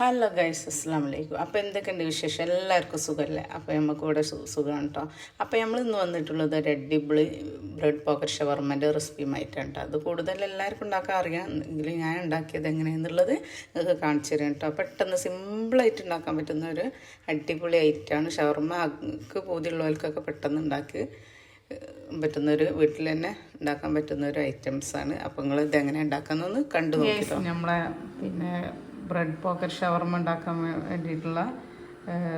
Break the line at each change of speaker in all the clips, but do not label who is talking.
Hello guys അസ്സാം വലൈക്കും അപ്പോൾ എന്തൊക്കെയുണ്ട് വിശേഷം? എല്ലാവർക്കും സുഖമല്ലേ അപ്പോൾ നമുക്ക് ഇവിടെ സുഖമാണ് കേട്ടോ അപ്പോൾ നമ്മൾ ഇന്ന് വന്നിട്ടുള്ളത് ഒരു അടിപൊളി ബ്രെഡ് പോക്കറ്റ് ഷവർമ്മന്റെ റെസിപ്പിയുമായിട്ടാണ് കേട്ടോ അത് കൂടുതൽ എല്ലാവർക്കും ഉണ്ടാക്കാൻ അറിയാം. എങ്കിലും ഞാൻ ഉണ്ടാക്കിയത് എങ്ങനെയെന്നുള്ളത് നിങ്ങൾക്ക് കാണിച്ചു തരാം കേട്ടോ പെട്ടെന്ന് സിമ്പിളായിട്ട് ഉണ്ടാക്കാൻ പറ്റുന്ന ഒരു അടിപൊളി ഐറ്റമാണ് ഷവർമ്മക്ക് പൂതിയുള്ളവർക്കൊക്കെ പെട്ടെന്ന് ഉണ്ടാക്കി പറ്റുന്നൊരു വീട്ടിൽ തന്നെ ഉണ്ടാക്കാൻ പറ്റുന്ന ഒരു ഐറ്റംസ് ആണ് അപ്പോൾ നിങ്ങൾ ഇത് എങ്ങനെ ഉണ്ടാക്കാമെന്നൊന്ന് കണ്ടു നോക്കിട്ടോ. നമ്മളെ പിന്നെ ബ്രെഡ് പോക്കറ്റ് ഷവർമ ഉണ്ടാക്കാൻ വേണ്ടിയിട്ടുള്ള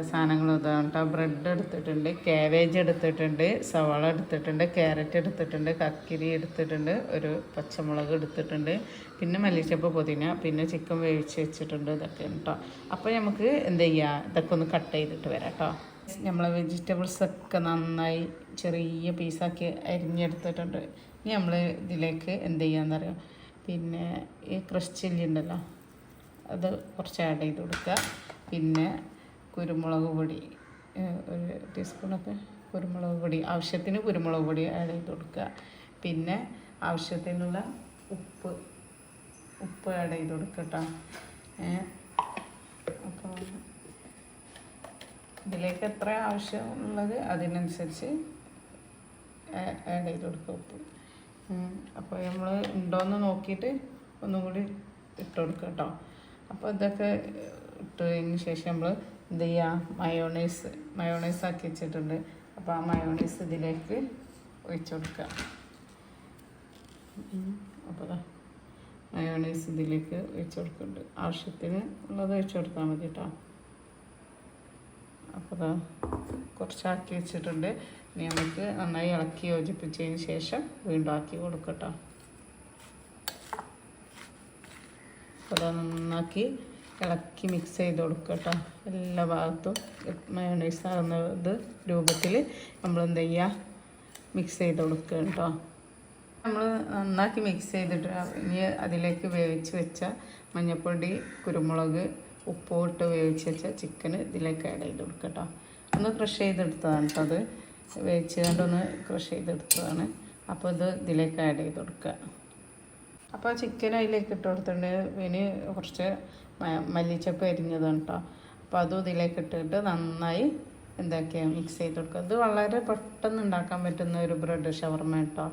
സാധനങ്ങൾ ഇതാണ് കേട്ടോ ബ്രെഡ് എടുത്തിട്ടുണ്ട് കാബേജ് എടുത്തിട്ടുണ്ട് സവാള എടുത്തിട്ടുണ്ട് ക്യാരറ്റ് എടുത്തിട്ടുണ്ട് കക്കിരി എടുത്തിട്ടുണ്ട് ഒരു പച്ചമുളക് എടുത്തിട്ടുണ്ട് പിന്നെ മല്ലിച്ചപ്പ് പുതിന പിന്നെ ചിക്കൻ വേവിച്ച് വെച്ചിട്ടുണ്ട് ഇതൊക്കെ കേട്ടോ അപ്പോൾ നമുക്ക് എന്ത് ചെയ്യാം? ഇതൊക്കെ ഒന്ന് കട്ട് ചെയ്തിട്ട് വരാം കേട്ടോ നമ്മളെ വെജിറ്റബിൾസ് ഒക്കെ നന്നായി ചെറിയ പീസാക്കി അരിഞ്ഞെടുത്തിട്ടുണ്ട്. ഇനി നമ്മൾ ഇതിലേക്ക് എന്ത് ചെയ്യാന്നറിയാം? പിന്നെ ഈ ക്രഷ് ചില്ലി ഉണ്ടല്ലോ അത് കുറച്ച് ആഡ് ചെയ്ത് കൊടുക്കുക. പിന്നെ കുരുമുളക് പൊടി ഒരു ടീസ്പൂണൊക്കെ കുരുമുളക് പൊടി ആവശ്യത്തിന് കുരുമുളക് പൊടി ആഡ് ചെയ്ത് കൊടുക്കുക. പിന്നെ ആവശ്യത്തിനുള്ള ഉപ്പ് ഉപ്പ് ആഡ് ചെയ്ത് കൊടുക്കുക കേട്ടോ അപ്പോൾ ഇതിലേക്ക് എത്ര ആവശ്യമുള്ളത് അതിനനുസരിച്ച് ആഡ് ചെയ്ത് കൊടുക്കുക ഉപ്പ്. അപ്പോൾ നമ്മൾ ഉണ്ടോയെന്ന് നോക്കിയിട്ട് ഒന്നും കൂടി ഇട്ട് കൊടുക്കുക കേട്ടോ അപ്പോൾ ഇതൊക്കെ ഇട്ടതിന് ശേഷം നമ്മൾ എന്ത് ചെയ്യുക മയോണൈസ് മയോണൈസ് ആക്കി വെച്ചിട്ടുണ്ട്. അപ്പോൾ ആ മയോണൈസ് ഇതിലേക്ക് ഒഴിച്ച് കൊടുക്കുക അപ്പോൾ മയോണൈസ് ഇതിലേക്ക് ഒഴിച്ച് കൊടുക്കുന്നുണ്ട്. ആവശ്യത്തിന് ഉള്ളത് ഒഴിച്ച് കൊടുത്താൽ മതി കേട്ടോ അപ്പോൾ അതാ കുറച്ചാക്കി വെച്ചിട്ടുണ്ട്. ഇനി നമുക്ക് നന്നായി ഇളക്കി യോജിപ്പിച്ചതിന് ശേഷം വീണ്ടും ആക്കി കൊടുക്കട്ടോ അത് നന്നാക്കി ഇളക്കി മിക്സ് ചെയ്ത് കൊടുക്കട്ടോ എല്ലാ ഭാഗത്തും മയോണൈസ് ആകുന്നത് രൂപത്തിൽ നമ്മൾ എന്ത് ചെയ്യുക മിക്സ് ചെയ്ത് കൊടുക്കുക കേട്ടോ നമ്മൾ നന്നാക്കി മിക്സ് ചെയ്തിട്ട് ഇനി അതിലേക്ക് വേവിച്ച് വെച്ച മഞ്ഞൾപ്പൊടി കുരുമുളക് ഉപ്പോട്ട് വേവിച്ച് വെച്ച ചിക്കൻ ഇതിലേക്ക് ആഡ് ചെയ്ത് കൊടുക്കുക ഒന്ന് ക്രഷ് ചെയ്തെടുത്തതാണ് കേട്ടോ അത്. വേവിച്ച് കണ്ടൊന്ന് ക്രഷ് ചെയ്തെടുത്തതാണ്. അപ്പോൾ ഇത് ഇതിലേക്ക് ആഡ് ചെയ്ത് കൊടുക്കുക. അപ്പോൾ ചിക്കൻ അതിലേക്ക് ഇട്ട് കൊടുത്തിട്ടുണ്ട്. ഇനി കുറച്ച് മല്ലിച്ചപ്പ് അരിഞ്ഞതാണ് കേട്ടോ അപ്പോൾ അതും ഇതിലേക്ക് ഇട്ടിട്ട് നന്നായി എന്താക്കിയാൽ മിക്സ് ചെയ്ത് കൊടുക്കുക. ഇത് വളരെ പെട്ടെന്ന് ഉണ്ടാക്കാൻ പറ്റുന്ന ഒരു ബ്രെഡ് ഷവർമ കേട്ടോ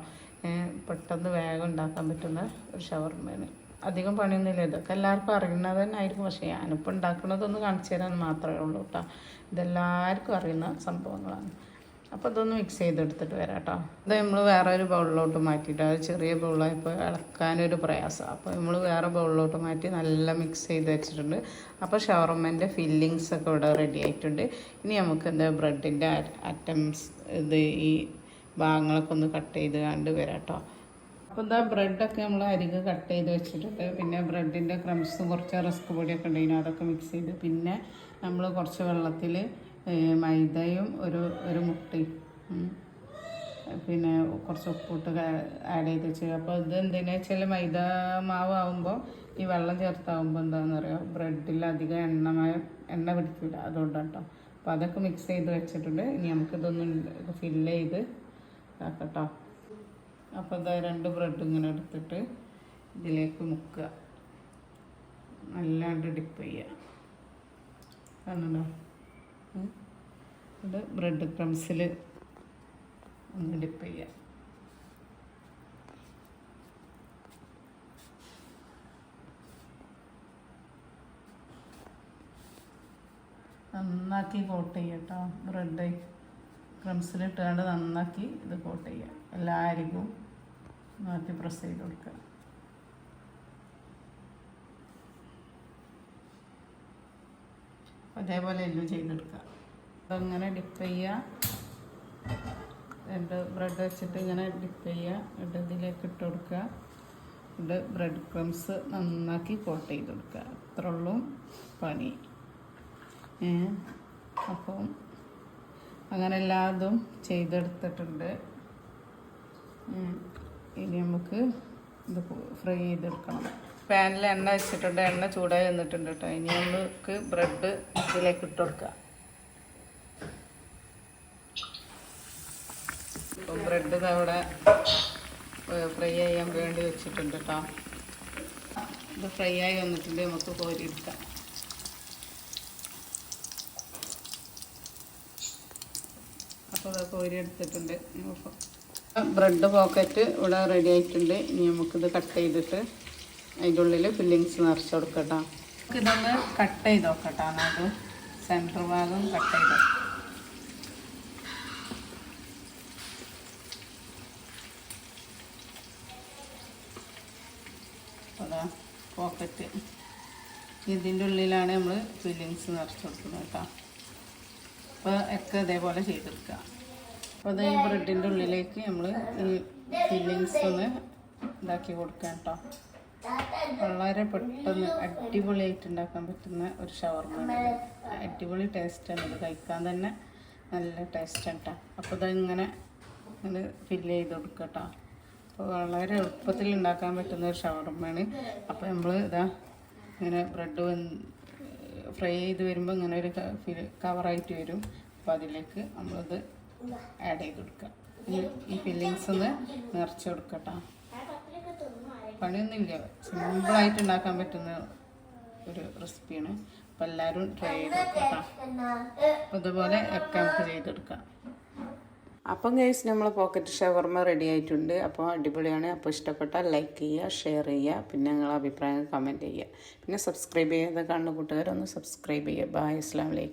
പെട്ടെന്ന് വേഗം ഉണ്ടാക്കാൻ പറ്റുന്ന ഒരു ഷവർമയാണ്. അധികം പണിയൊന്നുമില്ല. ഇതൊക്കെ എല്ലാവർക്കും അറിയുന്നത് തന്നെ ആയിരിക്കും. പക്ഷേ ഞാനിപ്പോൾ ഉണ്ടാക്കുന്നതൊന്ന് കാണിച്ചു തരാൻ മാത്രമേ ഉള്ളൂ കേട്ടോ ഇതെല്ലാവർക്കും അറിയുന്ന സംഭവങ്ങളാണ്. അപ്പോൾ ഇതൊന്ന് മിക്സ് ചെയ്തെടുത്തിട്ട് വരാം കേട്ടോ ഇത് നമ്മൾ വേറെ ഒരു ബൗളിലോട്ട് മാറ്റിയിട്ട് അത് ചെറിയ ബൗളായപ്പോൾ ഇളക്കാനൊരു പ്രയാസം. അപ്പോൾ നമ്മൾ വേറെ ബൗളിലോട്ട് മാറ്റി നല്ല മിക്സ് ചെയ്ത് വെച്ചിട്ടുണ്ട്. അപ്പോൾ ഷവർമ്മന്റെ ഫില്ലിങ്സ് ഒക്കെ ഇവിടെ റെഡി ആയിട്ടുണ്ട്. ഇനി നമുക്ക് എന്താ ബ്രെഡിന്റെ അറ്റംസ് ഇത് ഈ ഭാഗങ്ങളൊക്കെ ഒന്ന് കട്ട് ചെയ്ത് കണ്ട് വരാം കേട്ടോ അപ്പോൾ എന്താ ബ്രെഡൊക്കെ നമ്മൾ അരികെ കട്ട് ചെയ്ത് വെച്ചിട്ടുണ്ട്. പിന്നെ ബ്രെഡിന്റെ ക്രംസും കുറച്ച് റസ്ക് പൊടിയൊക്കെ ഉണ്ടായിരുന്നു അതൊക്കെ മിക്സ് ചെയ്ത്. പിന്നെ നമ്മൾ കുറച്ച് വെള്ളത്തിൽ മൈദയും ഒരു ഒരു മുട്ടയും. പിന്നെ കുറച്ച് ഉപ്പിട്ട് ആഡ് ചെയ്ത് വെച്ച്. അപ്പോൾ ഇത് എന്തിനാ വെച്ചാൽ മൈദ മാവ് ആകുമ്പോൾ ഈ വെള്ളം ചേർത്താകുമ്പോൾ എന്താണെന്ന് അറിയാം? ബ്രെഡിൽ അധികം എണ്ണമയ എണ്ണ പിടിക്കില്ല അതുകൊണ്ടാണ് കേട്ടോ അപ്പോൾ അതൊക്കെ മിക്സ് ചെയ്ത് വെച്ചിട്ടുണ്ട്. ഇനി നമുക്കിതൊന്നും ഫില്ല് ചെയ്ത് ഇതാക്കട്ടോ. അപ്പോൾ ഇതാ രണ്ട് ബ്രെഡ് ഇങ്ങനെ എടുത്തിട്ട് ഇതിലേക്ക് മുക്കുക. നല്ലാണ്ട് ഡിപ്പ് ചെയ്യുക. ഉം. ഇത് ബ്രെഡ് ക്രംസിൽ ഒന്ന് ഡിപ്പ് ചെയ്യുക നന്നാക്കി കോട്ട് ചെയ്യുക കേട്ടോ. ബ്രെഡ് ക്രംസിലിട്ടുകൊണ്ട് നന്നാക്കി ഇത് കോട്ട് ചെയ്യുക എല്ലാവർക്കും നന്നാക്കി പ്രസ് ചെയ്ത് കൊടുക്കുക. അതേപോലെ എല്ലാം ചെയ്തെടുക്കുക. ഇങ്ങനെ ഡിപ്പ് ചെയ്യുക. രണ്ട് ബ്രെഡ് വെച്ചിട്ട് ഇങ്ങനെ ഡിപ്പ് ചെയ്യുക. എന്നിട്ട് ഇതിലേക്ക് ഇട്ട് കൊടുക്കുക. എന്നിട്ട് ബ്രെഡ് ക്രംസ് നന്നാക്കി കോട്ട് ചെയ്ത് കൊടുക്കുക. അത്ര ഉള്ളൂ പണി. അപ്പം അങ്ങനെ എല്ലാതും ചെയ്തെടുത്തിട്ടുണ്ട്. ഇനി നമുക്ക് ഇത് ഫ്രൈ ചെയ്തെടുക്കണം. പാനിൽ എണ്ണ വെച്ചിട്ടുണ്ട് എണ്ണ ചൂടായി വന്നിട്ടുണ്ട് കേട്ടോ ഇനി നമുക്ക് ബ്രെഡ് ഇതിലേക്ക് ഇട്ട് കൊടുക്കാം. ഇപ്പം ബ്രെഡ് അവിടെ ഫ്രൈ ചെയ്യാൻ വേണ്ടി വെച്ചിട്ടുണ്ട് കേട്ടോ ഇത് ഫ്രൈ ആയി വന്നിട്ടുണ്ട് നമുക്ക് കോരിയെടുക്കാം. അപ്പോൾ അത് കോരിയെടുത്തിട്ടുണ്ട്. ബ്രെഡ് പോക്കറ്റ് ഇവിടെ റെഡി ആയിട്ടുണ്ട്. ഇനി നമുക്കിത് കട്ട് ചെയ്തിട്ട് അതിന്റെ ഉള്ളിൽ ഫില്ലിങ്സ് നിറച്ച് കൊടുക്കട്ടോ. ഇതൊന്ന് കട്ട് ചെയ്ത് നോക്കട്ടോ അത് സെന്റർ ഭാഗം കട്ട് ചെയ്ത് പോക്കറ്റ് ഇതിന്റെ ഉള്ളിലാണ് നമ്മൾ ഫില്ലിങ്സ് നിറച്ച് കൊടുക്കുന്നത് കേട്ടോ. അപ്പോൾ ഒക്കെ ഇതേപോലെ ചെയ്തെടുക്കുക. അപ്പോൾ അത് ഈ ബ്രെഡിന്റെ ഉള്ളിലേക്ക് നമ്മൾ ഈ ഫില്ലിങ്സ് ഒന്ന് ഇതാക്കി കൊടുക്കാം കേട്ടോ. വളരെ പെട്ടെന്ന് അടിപൊളിയായിട്ട് ഉണ്ടാക്കാൻ പറ്റുന്ന ഒരു ഷവർമ്മ അടിപൊളി ടേസ്റ്റാണ് ഇത്. കഴിക്കാൻ തന്നെ നല്ല ടേസ്റ്റാണ് കേട്ടോ അപ്പോൾ ഇതിങ്ങനെ ഇത് ഫില്ല് ചെയ്ത് കൊടുക്കുക കേട്ടോ അപ്പോൾ വളരെ എളുപ്പത്തിൽ ഉണ്ടാക്കാൻ പറ്റുന്ന ഒരു ഷവർമ്മയാണ് അപ്പോൾ നമ്മൾ ഇതാ ഇങ്ങനെ ബ്രെഡ് ഫ്രൈ ചെയ്ത് വരുമ്പോൾ ഇങ്ങനെ ഒരു കവറായിട്ട് വരും. അപ്പോൾ അതിലേക്ക് നമ്മളിത് ആഡ് ചെയ്ത് കൊടുക്കുക ഈ ഫില്ലിങ്സ് ഒന്ന് നിറച്ച് കൊടുക്കട്ടോ പണിയൊന്നുമില്ല. സിമ്പിളായിട്ട് ഉണ്ടാക്കാൻ പറ്റുന്ന ഒരു റെസിപ്പിയാണ്. അപ്പം എല്ലാവരും ട്രൈ ചെയ്ത് നോക്കട്ടോ അതുപോലെ ഒക്കെ നമുക്ക് ചെയ്തെടുക്കാം. അപ്പം ഗൈസ് നമ്മൾ പോക്കറ്റ് ഷവർമ റെഡി ആയിട്ടുണ്ട്. അപ്പോൾ അടിപൊളിയാണ്. അപ്പോൾ ഇഷ്ടപ്പെട്ടാൽ ലൈക്ക് ചെയ്യുക ഷെയർ ചെയ്യുക പിന്നെ നിങ്ങളുടെ അഭിപ്രായം കമന്റ് ചെയ്യുക. പിന്നെ സബ്സ്ക്രൈബ് ചെയ്യാതെ കാണുന്ന കൂട്ടുകാരൊന്ന് സബ്സ്ക്രൈബ് ചെയ്യുക. ബായ് അസ്ലാം വലൈക്കും